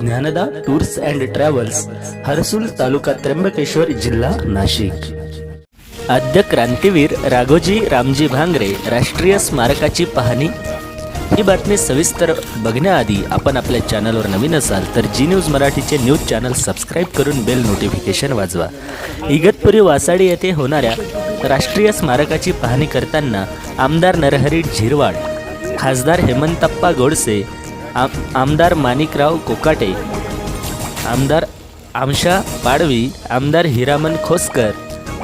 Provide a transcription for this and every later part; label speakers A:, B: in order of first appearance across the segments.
A: Gyanada tours and travels Harsul taluka Trimbakeshwar जिल्हा नाशिक. आद्य क्रांतीवीर राघोजी रामजी भांगरे राष्ट्रीय स्मारकाची पाहणी. ही बातमी सविस्तर बघण्याआधी आपण आपल्या चॅनलवर नवीन असाल तर जी न्यूज मराठीचे न्यूज चॅनल सबस्क्राईब करून बेल नोटिफिकेशन वाजवा. इगतपुरी वासाडी येथे होणाऱ्या राष्ट्रीय स्मारकाची पाहणी करताना आमदार नरहरी झिरवाड खासदार हेमंतप्पा गोडसे आम आमदार माणिकराव कोकाटे आमदार आमशा पाडवी आमदार हिरामन खोसकर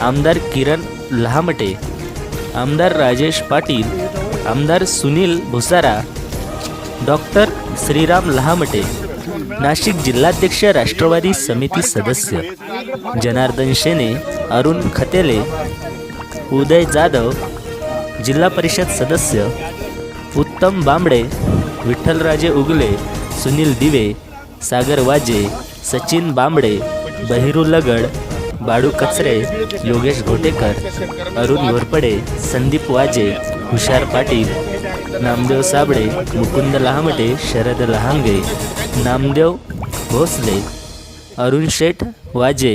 A: आमदार किरण लहामटे आमदार राजेश पाटील आमदार सुनील भुसारा डॉक्टर श्रीराम लहामटे नाशिक जिल्हाध्यक्ष राष्ट्रवादी समिती सदस्य जनार्दन शेने अरुण खतेले उदय जाधव जिल्हा परिषद सदस्य उत्तम बांबडे विठ्ठलराजे उगले सुनील दिवे सागर वाजे सचिन बांबडे बहिरू लगड बाळू कचरे योगेश घोटेकर अरुण घोरपडे संदीप वाजे हुशार पाटील नामदेव साबळे मुकुंद लहामटे शरद लहांगे नामदेव भोसले अरुण शेठ वाजे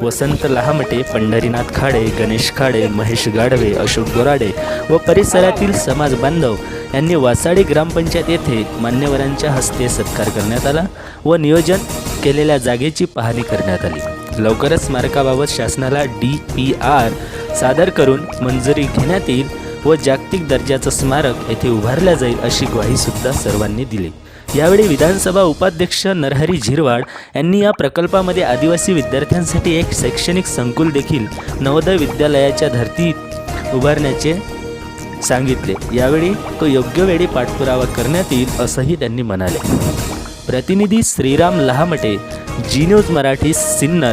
A: वसंत लहामटे पंढरीनाथ खाडे गणेश खाडे महेश गाढवे अशोक गोराडे व परिसरातील समाज बांधव यांनी वासाडी ग्रामपंचायत येथे मान्यवरांच्या हस्ते सत्कार करण्यात आला व नियोजन केलेल्या जागेची पाहणी करण्यात आली. लवकरच स्मारकाबाबत शासनाला डी पी आर सादर करून मंजुरी घेण्यात येईल व जागतिक दर्जाचं स्मारक येथे उभारल्या जाईल अशी ग्वाहीसुद्धा सर्वांनी दिली. यावेळी विधानसभा उपाध्यक्ष नरहरी झिरवाड यांनी या प्रकल्पामध्ये आदिवासी विद्यार्थ्यांसाठी एक शैक्षणिक संकुल देखील नवोदय विद्यालयाच्या धर्तीत उभारण्याचे सांगितले. यावेळी तो योग्य वेळी पाठपुरावा करण्यात येईल असंही त्यांनी म्हणाले. प्रतिनिधी श्रीराम लहामटे जी न्यूज मराठी सिन्नर.